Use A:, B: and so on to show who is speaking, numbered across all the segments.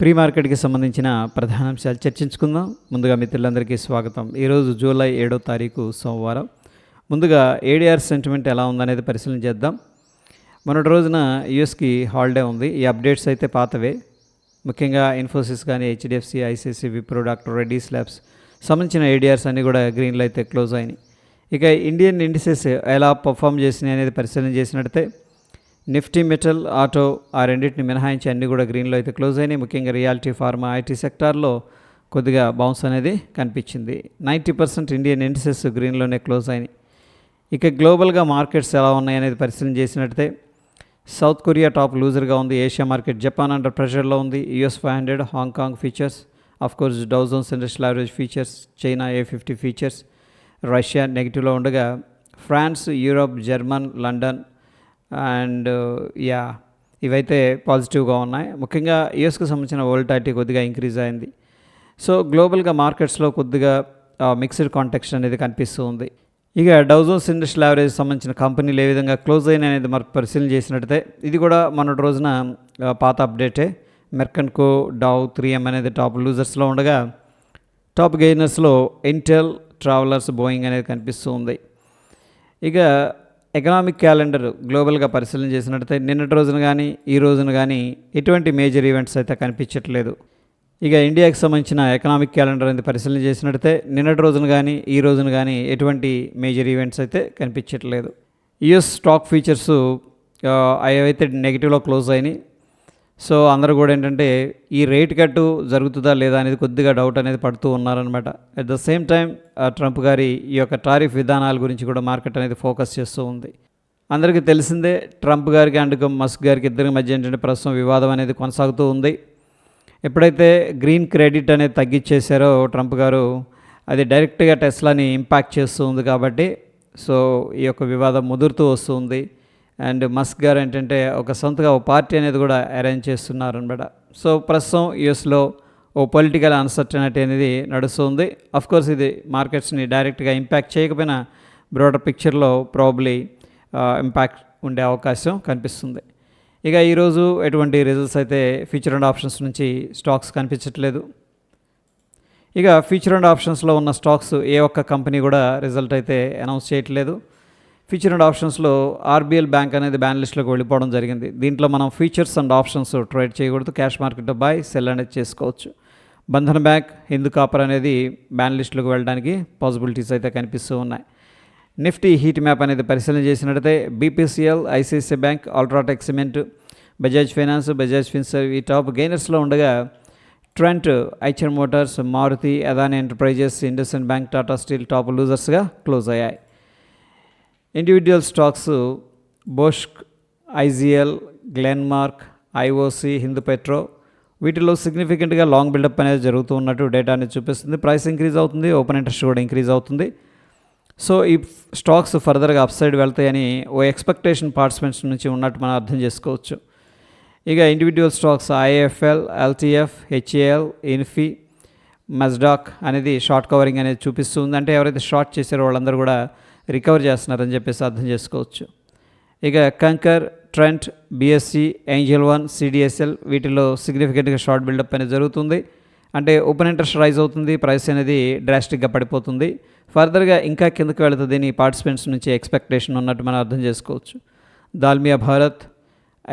A: Pre మార్కెట్కి సంబంధించిన ప్రధాన అంశాలు చర్చించుకుందాం. ముందుగా మిత్రులందరికీ స్వాగతం. ఈరోజు జూలై ఏడో తారీఖు సోమవారం. ముందుగా ఏడిఆర్ సెంటిమెంట్ ఎలా ఉందనేది పరిశీలన చేద్దాం. మొన్నటి రోజున యుఎస్కి హాలిడే ఉంది. ఈ అప్డేట్స్ అయితే పాతవే. ముఖ్యంగా ఇన్ఫోసిస్ కానీ HDFC ICC Wipro doctor Reddy labs సంబంధించిన ఏడీఆర్స్ అన్నీ కూడా గ్రీన్లో అయితే క్లోజ్ అయినాయి. ఇక ఇండియన్ ఇండిసెస్ ఎలా పర్ఫామ్ చేసినాయి అనేది పరిశీలన చేసినట్టయితే నిఫ్టీ మెటల్ ఆటో ఆ రెండింటిని మినహాయించి అన్నీ కూడా గ్రీన్లో అయితే క్లోజ్ అయినాయి. ముఖ్యంగా రియాలిటీ ఫార్మా ఐటీ సెక్టార్లో కొద్దిగా బౌన్స్ అనేది కనిపించింది. నైంటీ పర్సెంట్ ఇండియన్ ఇండిసెస్ గ్రీన్లోనే క్లోజ్ అయినాయి. ఇక గ్లోబల్గా మార్కెట్స్ ఎలా ఉన్నాయి అనేది పరిశీలన చేసినట్టయితే సౌత్ కొరియా టాప్ లూజర్గా ఉంది. ఏషియా మార్కెట్ జపాన్ అండర్ ప్రెషర్లో ఉంది. US five hundred Hong Kong futures of course Dow Jones industrial average futures China A fifty futures Russia నెగిటివ్లో ఉండగా France Europe German London and yeah ఇవైతే పాజిటివ్గా ఉన్నాయి. ముఖ్యంగా యుఎస్కి సంబంధించిన వోల్టాలిటీ కొద్దిగా ఇంక్రీజ్ అయింది. సో గ్లోబల్గా మార్కెట్స్లో కొద్దిగా మిక్స్డ్ కాంటెక్స్ట్ అనేది కనిపిస్తూ ఉంది. ఇక డౌజోన్స్ ఇండస్ట్రియల్ యావరేజ్ సంబంధించిన కంపెనీలు ఏ విధంగా క్లోజ్ అయినాయి అనేది మరి పరిశీలన చేసినట్టయితే ఇది కూడా మొన్నటి రోజున పాత అప్డేటే. మెర్కన్కో డౌ త్రీ ఎం అనేది టాప్ లూజర్స్లో ఉండగా టాప్ గెయినర్స్లో ఇంటెల్ ట్రావెలర్స్ బోయింగ్ అనేది కనిపిస్తూ ఉంది. ఇక ఎకనామిక్ క్యాలెండర్ గ్లోబల్గా పరిశీలన చేసినట్టయితే నిన్నటి రోజున కానీ ఈ రోజున కానీ ఎటువంటి మేజర్ ఈవెంట్స్ అయితే కనిపించట్లేదు. ఇక ఇండియాకి సంబంధించిన ఎకనామిక్ క్యాలెండర్ అనేది పరిశీలన చేసినట్టయితే నిన్నటి రోజున కానీ ఈ రోజున కానీ ఎటువంటి మేజర్ ఈవెంట్స్ అయితే కనిపించట్లేదు. యుఎస్ స్టాక్ ఫీచర్స్ అవైతే నెగిటివ్లో క్లోజ్ అయినాయి. సో అందరూ కూడా ఏంటంటే ఈ రేట్ కట్టు జరుగుతుందా లేదా అనేది కొద్దిగా డౌట్ అనేది పడుతూ ఉన్నారనమాట at the same time Trump గారి ఈ యొక్క టారిఫ్ విధానాల గురించి కూడా మార్కెట్ అనేది ఫోకస్ చేస్తూ ఉంది. అందరికీ తెలిసిందే ట్రంప్ గారికి అండ్ మస్క్ గారికి ఇద్దరి మధ్య ఏంటంటే ప్రస్తుతం వివాదం అనేది కొనసాగుతూ ఉంది. ఎప్పుడైతే గ్రీన్ క్రెడిట్ అనేది తగ్గించేశారో ట్రంప్ గారు అది డైరెక్ట్గా టెస్లాని ఇంపాక్ట్ చేస్తూ ఉంది కాబట్టి సో ఈ యొక్క వివాదం ముదురుతూ వస్తుంది అండ్ మస్క్ గారు ఏంటంటే ఒక సొంతగా ఓ పార్టీ అనేది కూడా అరేంజ్ చేస్తున్నారు అనమాట సో ప్రస్తుతం యుఎస్లో ఓ పొలిటికల్ అన్సర్టనిటీ అనేది నడుస్తుంది. కోర్స్ ఇది మార్కెట్స్ని డైరెక్ట్గా ఇంపాక్ట్ చేయకపోయినా బ్రోడర్ పిక్చర్లో ప్రాబ్లీ ఇంపాక్ట్ ఉండే అవకాశం కనిపిస్తుంది. ఇక ఈరోజు ఎటువంటి రిజల్ట్స్ అయితే ఫ్యూచర్ అండ్ ఆప్షన్స్ నుంచి స్టాక్స్ కనిపించట్లేదు. ఇక ఫ్యూచర్ అండ్ ఆప్షన్స్లో ఉన్న స్టాక్స్ ఏ ఒక్క కంపెనీ కూడా రిజల్ట్ అయితే అనౌన్స్ చేయట్లేదు. ఫ్యూచర్ అండ్ ఆప్షన్స్లో ఆర్బిఎల్ బ్యాంక్ అనేది బ్యాన్ లిస్ట్లోకి వెళ్ళిపోవడం జరిగింది. దీంట్లో మనం ఫీచర్స్ అండ్ ఆప్షన్స్ ట్రేడ్ చేయకూడదు. క్యాష్ మార్కెట్లో బాయ్ సెల్ అనేది చేసుకోవచ్చు. బంధన్ బ్యాంక్ హిందూ కాపర్ అనేది బ్యాన్ లిస్టులకు వెళ్ళడానికి పాసిబిలిటీస్ అయితే కనిపిస్తూ ఉన్నాయి. నిఫ్టీ హీట్ మ్యాప్ అనేది పరిశీలన చేసినట్టయితే BPCL ICICI bank UltraTech cement Bajaj finance Bajaj Finserv ఈ టాప్ గెయినర్స్లో ఉండగా Trent Eicher Motors Maruti Adani enterprises IndusInd bank Tata steel top లూజర్స్గా close అయ్యాయి. Individual stocks Bosch IGL Glenmark IOC Hindu petro వీటిలో సిగ్నిఫికెంట్గా long buildup అనేది జరుగుతూ ఉన్నట్టు data అనేది చూపిస్తుంది. ప్రైస్ ఇంక్రీజ్ అవుతుంది ఓపెన్ ఇంట్రెస్ట్ కూడా ఇంక్రీజ్ అవుతుంది. సో ఈ స్టాక్స్ ఫర్దర్గా అప్సైడ్ వెళ్తాయని ఓ ఎక్స్పెక్టేషన్ పార్టిసిపెంట్స్ నుంచి ఉన్నట్టు మనం అర్థం చేసుకోవచ్చు. ఇక individual stocks IIFL LTF HAL Infy Mazdock అనేది షార్ట్ కవరింగ్ అనేది చూపిస్తుంది. అంటే ఎవరైతే షార్ట్ చేశారో వాళ్ళందరూ కూడా రికవర్ చేస్తున్నారని చెప్పేసి అర్థం చేసుకోవచ్చు. ఇక Concor Trent BSE Angel One CDSL వీటిలో సిగ్నిఫికెంట్గా షార్ట్ బిల్డప్ అనేది జరుగుతుంది. అంటే ఓపెన్ ఇంట్రెస్ట్ రైజ్ అవుతుంది ప్రైస్ అనేది డ్రాస్టిక్గా పడిపోతుంది. ఫర్దర్గా ఇంకా కిందకి వెళుతుంది దీని పార్టిసిపెంట్స్ నుంచి ఎక్స్పెక్టేషన్ ఉన్నట్టు మనం అర్థం చేసుకోవచ్చు. దాల్మియా భారత్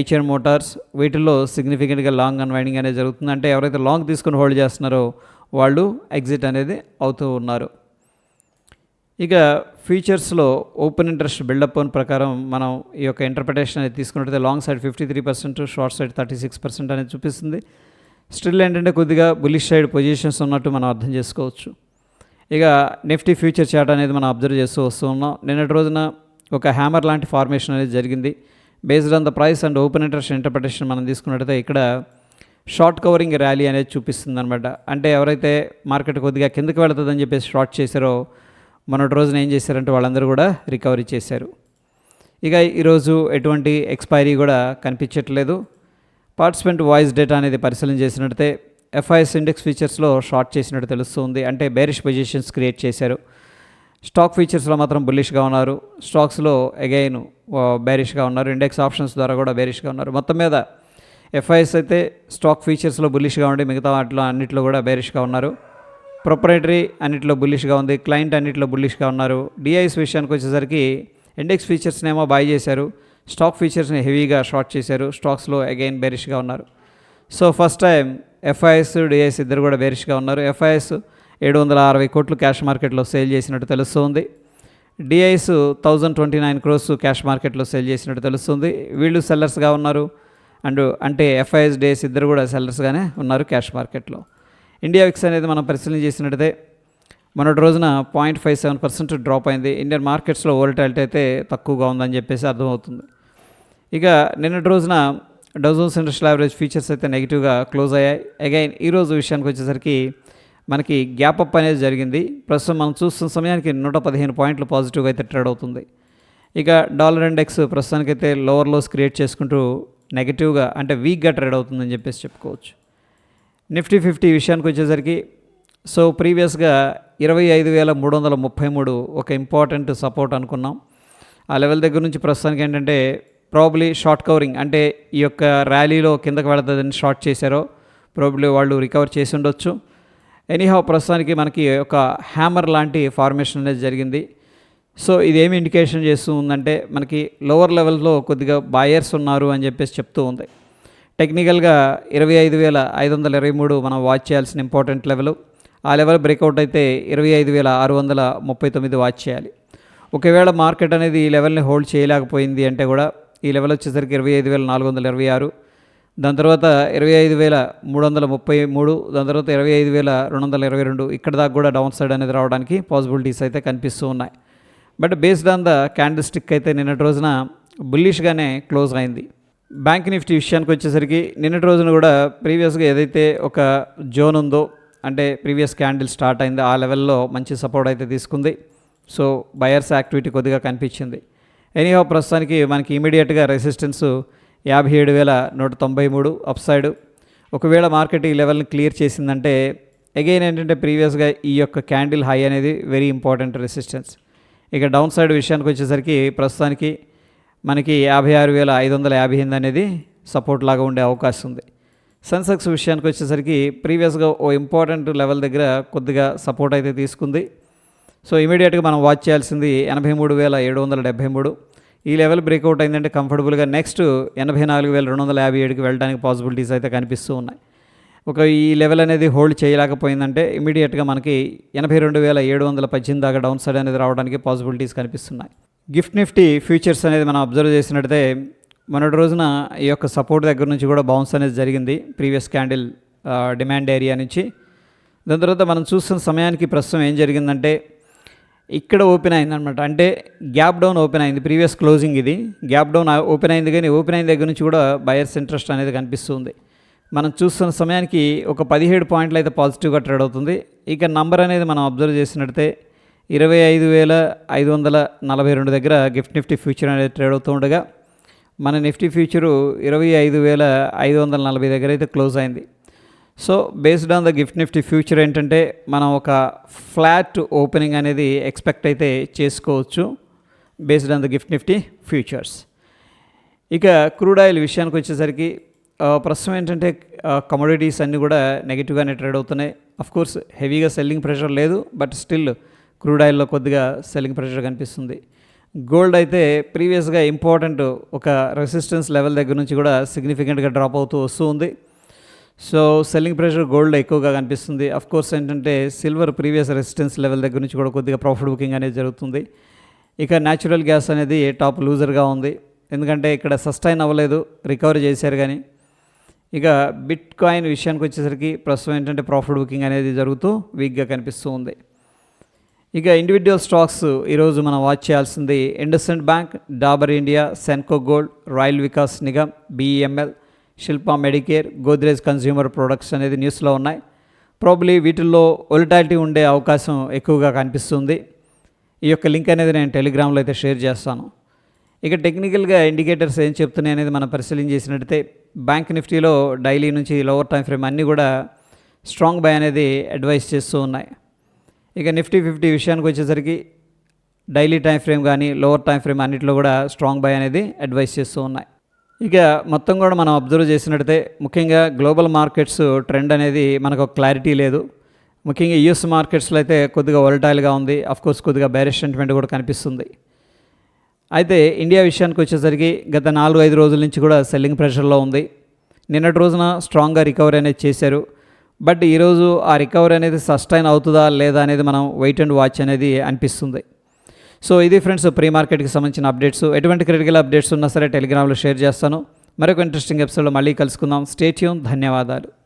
A: ఐచర్ మోటార్స్ వీటిల్లో సిగ్నిఫికెంట్గా లాంగ్ అన్వైండింగ్ అనేది జరుగుతుంది. అంటే ఎవరైతే లాంగ్ తీసుకుని హోల్డ్ చేస్తున్నారో వాళ్ళు ఎగ్జిట్ అనేది అవుతూ ఉన్నారు. ఇక ఫీచర్స్లో ఓపెన్ ఇంట్రెస్ట్ బిల్డప్ అని ప్రకారం మనం ఈ యొక్క ఇంటర్ప్రిటేషన్ అనేది తీసుకున్నట్టయితే long side fifty three percent short side thirty six percent అనేది చూపిస్తుంది. స్టిల్ ఏంటంటే కొద్దిగా బులిష్ సైడ్ పొజిషన్స్ ఉన్నట్టు మనం అర్థం చేసుకోవచ్చు. ఇక నిఫ్టీ ఫ్యూచర్ చార్ట్ అనేది మనం అబ్జర్వ్ చేస్తూ వస్తూ ఉన్నాం. నిన్నటి రోజున ఒక హ్యామర్ లాంటి ఫార్మేషన్ అనేది జరిగింది. Based on the price and open interest interpretation మనం తీసుకున్నట్టయితే ఇక్కడ షార్ట్ కవరింగ్ ర్యాలీ అనేది చూపిస్తుంది అనమాట అంటే ఎవరైతే మార్కెట్ కొద్దిగా కిందకి వెళుతుందని చెప్పేసి షార్ట్ చేశారో మొన్నటి రోజున ఏం చేశారంటే వాళ్ళందరూ కూడా రికవరీ చేశారు. ఇక ఈరోజు ఎటువంటి ఎక్స్పైరీ కూడా కనిపించట్లేదు. పార్టిసిపెంట్ వాయిస్ డేటా అనేది పరిశీలన చేసినట్టయితే ఎఫ్ఐఎస్ ఇండెక్స్ ఫీచర్స్లో షార్ట్ చేసినట్టు తెలుస్తుంది. అంటే బేరిష్ పొజిషన్స్ క్రియేట్ చేశారు. స్టాక్ ఫీచర్స్లో మాత్రం బుల్లిష్గా ఉన్నారు. స్టాక్స్లో అగైన్ బేరిష్గా ఉన్నారు. ఇండెక్స్ ఆప్షన్స్ ద్వారా కూడా బేరిష్గా ఉన్నారు. మొత్తం మీద ఎఫ్ఐఎస్ అయితే స్టాక్ ఫీచర్స్లో బుల్లిష్గా ఉండి మిగతా వాటిలో అన్నిట్లో కూడా బేరిష్గా ఉన్నారు. ప్రొపరేటరీ అన్నింటిలో బుల్లిష్గా ఉంది క్లయింట్ అన్నిట్లో బుల్లిష్గా ఉన్నారు. డిఐఎస్ విషయానికి వచ్చేసరికి ఇండెక్స్ ఫీచర్స్నేమో బాయ్ చేశారు స్టాక్ ఫీచర్స్ని హెవీగా షార్ట్ చేశారు స్టాక్స్లో అగైన్ బేరిష్గా ఉన్నారు. So first time FIIs DIIs ఇద్దరు కూడా బేరిష్గా ఉన్నారు. ఎఫ్ఐఎస్ ఏడు వందల అరవై కోట్లు క్యాష్ మార్కెట్లో సేల్ చేసినట్టు తెలుస్తుంది. DIIs thousand twenty nine crores cash మార్కెట్లో సేల్ చేసినట్టు తెలుస్తుంది. వీళ్ళు సెల్లర్స్గా ఉన్నారు. అండ్ అంటే ఎఫ్ఐఎస్ డిఐఎస్ ఇద్దరు కూడా సెల్లర్స్గానే ఉన్నారు క్యాష్ మార్కెట్లో ఇండియా విక్స్ అనేది మనం పరిశీలన చేసినట్టయితే మొన్నటి రోజున point five seven percent drop అయింది. ఇండియన్ మార్కెట్స్లో ఓల్టాలిటీ అయితే తక్కువగా ఉందని చెప్పేసి అర్థమవుతుంది. ఇక నిన్నటి రోజున డౌజోన్స్ ఇండస్ట్రియల్ యావరేజ్ ఫీచర్స్ అయితే నెగిటివ్గా క్లోజ్ అయ్యాయి. అగైన్ ఈ రోజు విషయానికి వచ్చేసరికి మనకి గ్యాప్ అప్ అనేది జరిగింది. ప్రస్తుతం మనం చూస్తున్న సమయానికి నూట పదిహేను పాయింట్లు పాజిటివ్గా అయితే ట్రేడ్ అవుతుంది. ఇక డాలర్ ఇండెక్స్ ప్రస్తుతానికైతే లోవర్ లోస్ క్రియేట్ చేసుకుంటూ నెగిటివ్గా అంటే వీక్గా ట్రేడ్ అవుతుందని చెప్పేసి చెప్పుకోవచ్చు. నిఫ్టీ ఫిఫ్టీ విషయానికి వచ్చేసరికి సో ప్రీవియస్గా ఇరవై ఐదు వేల మూడు వందల ముప్పై మూడు ఒక ఇంపార్టెంట్ సపోర్ట్ అనుకున్నాం. ఆ లెవెల్ దగ్గర నుంచి ప్రస్తుతానికి ఏంటంటే ప్రాబ్లీ షార్ట్ కవరింగ్ అంటే ఈ యొక్క ర్యాలీలో కిందకి వెళుతుందని షార్ట్ చేశారో ప్రాబ్లీ వాళ్ళు రికవర్ చేసి ఉండొచ్చు. ఎనీహౌ ప్రస్తుతానికి మనకి ఒక హ్యామర్ లాంటి ఫార్మేషన్ అనేది జరిగింది. సో ఇది ఇండికేషన్ చేస్తూ ఉందంటే మనకి లోవర్ లెవెల్లో కొద్దిగా బాయర్స్ ఉన్నారు అని చెప్పేసి చెప్తూ ఉంది. టెక్నికల్గా ఇరవై ఐదు వేల ఐదు వందల ఇరవై మూడు మనం వాచ్ చేయాల్సిన ఇంపార్టెంట్ లెవెల్. ఆ లెవెల్ బ్రేక్అవుట్ అయితే ఇరవై ఐదు వేల ఆరు వందల ముప్పై తొమ్మిది వాచ్ చేయాలి. ఒకవేళ మార్కెట్ అనేది ఈ లెవెల్ని హోల్డ్ చేయలేకపోయింది అంటే కూడా ఈ లెవెల్ వచ్చేసరికి ఇరవై ఐదు వేల నాలుగు వందల ఇరవై ఆరు. దాని తర్వాత ఇరవై ఐదు వేల మూడు వందల ముప్పై మూడు దాని తర్వాత ఇరవై ఐదు వేల రెండు వందల ఇరవై రెండు. ఇక్కడ దాకా కూడా డౌన్ సైడ్ అనేది రావడానికి పాసిబిలిటీస్ అయితే కనిపిస్తూ ఉన్నాయి. But based on the candlestick అయితే నిన్నటి రోజున బుల్లిష్గానే క్లోజ్ అయింది. బ్యాంక్ నిఫ్టీ విషయానికి వచ్చేసరికి నిన్నటి రోజున కూడా ప్రీవియస్గా ఏదైతే ఒక జోన్ ఉందో అంటే ప్రీవియస్ క్యాండిల్ స్టార్ట్ అయిందో ఆ లెవెల్లో మంచి సపోర్ట్ అయితే తీసుకుంది. సో బయర్స్ యాక్టివిటీ కొద్దిగా కనిపించింది. ఎనీహో ప్రస్తుతానికి మనకి ఇమీడియట్గా రెసిస్టెన్స్ యాభై ఏడు వేల నూట తొంభై మూడు అప్సైడ్. ఒకవేళ మార్కెట్ ఈ లెవెల్ని క్లియర్ చేసిందంటే అగైన్ ఏంటంటే ప్రీవియస్గా ఈ యొక్క క్యాండిల్ హై అనేది వెరీ ఇంపార్టెంట్ రెసిస్టెన్స్. ఇక డౌన్ సైడ్ విషయానికి వచ్చేసరికి ప్రస్తుతానికి మనకి యాభై ఆరు వేల ఐదు వందల యాభై ఎనిమిది అనేది సపోర్ట్ లాగా ఉండే అవకాశం ఉంది. సెన్సెక్స్ విషయానికి వచ్చేసరికి ప్రీవియస్గా ఓ ఇంపార్టెంట్ లెవెల్ దగ్గర కొద్దిగా సపోర్ట్ అయితే తీసుకుంది. సో ఇమీడియట్గా మనం వాచ్ చేయాల్సింది ఎనభై మూడు వేల ఏడు వందల డెబ్బై మూడు. ఈ లెవెల్ బ్రేక్అవుట్ అయిందంటే కంఫర్టబుల్గా నెక్స్ట్ ఎనభై నాలుగు వేల రెండు వందల యాభై ఏడుకి వెళ్ళడానికి పాసిబిలిటీస్ అయితే కనిపిస్తూ ఉన్నాయి. ఒక ఈ లెవెల్ అనేది హోల్డ్ చేయలేకపోయిందంటే ఇమీడియట్గా మనకి ఎనభై రెండు వేల ఏడు వందల పద్దెనిమిది దాకా డౌన్ సైడ్ అనేది రావడానికి పాసిబిలిటీస్ కనిపిస్తున్నాయి. గిఫ్ట్ నిఫ్టీ ఫ్యూచర్స్ అనేది మనం అబ్జర్వ్ చేసినట్టయితే మొన్నటి రోజున ఈ యొక్క సపోర్ట్ దగ్గర నుంచి కూడా బౌన్స్ అనేది జరిగింది ప్రీవియస్ క్యాండిల్ డిమాండ్ ఏరియా నుంచి. దాని తర్వాత మనం చూస్తున్న సమయానికి ప్రస్తుతం ఏం జరిగిందంటే ఇక్కడ ఓపెన్ అయిందనమాట అంటే గ్యాప్ డౌన్ ఓపెన్ అయింది ప్రీవియస్ క్లోజింగ్ ఇది. గ్యాప్ డౌన్ ఓపెన్ అయింది కానీ ఓపెన్ అయిన దగ్గర నుంచి కూడా బయర్స్ ఇంట్రెస్ట్ అనేది కనిపిస్తుంది. మనం చూస్తున్న సమయానికి ఒక పదిహేడు పాయింట్లు అయితే పాజిటివ్గా ట్రేడ్ అవుతుంది. ఇక నంబర్ అనేది మనం అబ్జర్వ్ చేసినట్టయితే ఇరవై ఐదు వేల ఐదు వందల నలభై రెండు దగ్గర గిఫ్ట్ నిఫ్టీ ఫ్యూచర్ అనేది ట్రేడ్ అవుతూ ఉండగా మన నిఫ్టీ ఫ్యూచరు ఇరవై ఐదు వేల ఐదు వందల నలభై దగ్గర అయితే క్లోజ్ అయింది. So based on the GIFT Nifty future ఏంటంటే మనం ఒక ఫ్లాట్ ఓపెనింగ్ అనేది ఎక్స్పెక్ట్ అయితే చేసుకోవచ్చు based on the GIFT Nifty futures. ఇక క్రూడ్ ఆయిల్ విషయానికి వచ్చేసరికి ప్రస్తుతం ఏంటంటే కమోడిటీస్ అన్నీ కూడా నెగిటివ్గానే ట్రేడ్ అవుతున్నాయి. అఫ్ కోర్స్ హెవీగా సెల్లింగ్ ప్రెషర్ లేదు బట్ స్టిల్ క్రూడ్ ఆయిల్లో కొద్దిగా సెల్లింగ్ ప్రెషర్ కనిపిస్తుంది. గోల్డ్ అయితే ప్రీవియస్గా ఇంపార్టెంట్ ఒక రెసిస్టెన్స్ లెవెల్ దగ్గర నుంచి కూడా సిగ్నిఫికెంట్గా డ్రాప్ అవుతూ వస్తూ ఉంది. సో సెల్లింగ్ ప్రెషర్ గోల్డ్ ఎక్కువగా కనిపిస్తుంది. అఫ్ కోర్స్ ఏంటంటే సిల్వర్ ప్రీవియస్ రెసిస్టెన్స్ లెవెల్ దగ్గర నుంచి కూడా కొద్దిగా ప్రాఫిట్ బుకింగ్ అనేది జరుగుతుంది. ఇక న్యాచురల్ గ్యాస్ అనేది టాప్ లూజర్గా ఉంది. ఎందుకంటే ఇక్కడ సస్టైన్ అవ్వలేదు రికవరీ చేశారు కానీ. ఇక బిట్ కాయిన్ విషయానికి వచ్చేసరికి ప్రస్తుతం ఏంటంటే ప్రాఫిట్ బుకింగ్ అనేది జరుగుతూ వీక్గా కనిపిస్తూ ఉంది. ఇక ఇండివిజువల్ స్టాక్స్ ఈరోజు మనం వాచ్ చేయాల్సింది IndusInd Bank Dabur India Senco Gold Rail Vikas Nigam BEML Shilpa Medicare Godrej Consumer Products అనేది న్యూస్లో ఉన్నాయి. ప్రాబ్లీ వీటిల్లో ఒలిటాలిటీ ఉండే అవకాశం ఎక్కువగా కనిపిస్తుంది. ఈ యొక్క లింక్ అనేది నేను టెలిగ్రామ్లో అయితే షేర్ చేస్తాను. ఇక టెక్నికల్గా ఇండికేటర్స్ ఏం చెప్తున్నాయి అనేది మనం పరిశీలన చేసినట్టయితే బ్యాంక్ నిఫ్టీలో డైలీ నుంచి లోవర్ టైం ఫ్రేమ్ అన్నీ కూడా స్ట్రాంగ్ బై అనేది అడ్వైస్ చేస్తూ ఉన్నాయి. ఇక నిఫ్టీ ఫిఫ్టీ విషయానికి వచ్చేసరికి డైలీ టైం ఫ్రేమ్ కానీ లోవర్ టైం ఫ్రేమ్ అన్నింటిలో కూడా స్ట్రాంగ్ బై అనేది అడ్వైస్ చేస్తూ ఉన్నాయి. ఇక మొత్తం కూడా మనం అబ్జర్వ్ చేసినట్టయితే ముఖ్యంగా గ్లోబల్ మార్కెట్స్ ట్రెండ్ అనేది మనకు క్లారిటీ లేదు. ముఖ్యంగా యుఎస్ మార్కెట్స్లో అయితే కొద్దిగా వోల్టైల్గా ఉంది. కోర్స్ కొద్దిగా బ్యారిష్ సెంటిమెంట్ కూడా కనిపిస్తుంది. అయితే ఇండియా విషయానికి వచ్చేసరికి గత నాలుగు ఐదు రోజుల నుంచి కూడా సెల్లింగ్ ప్రెషర్లో ఉంది. నిన్నటి రోజున స్ట్రాంగ్గా రికవరీ అనేది చేశారు. బట్ ఈరోజు ఆ రికవరీ అనేది సస్టైన్ అవుతుందా లేదా అనేది మనం వెయిట్ అండ్ వాచ్ అనేది అనిపిస్తుంది. సో ఇది ఫ్రెండ్స్ ప్రీ మార్కెట్కి సంబంధించిన అప్డేట్స్. ఎటువంటి క్రిటికల్ అప్డేట్స్ ఉన్నా సరే టెలిగ్రామ్లో షేర్ చేస్తాను. మరొక ఇంట్రెస్టింగ్ ఎపిసోడ్లో మళ్ళీ కలుసుకుందాం. స్టేట్యూన్ ధన్యవాదాలు.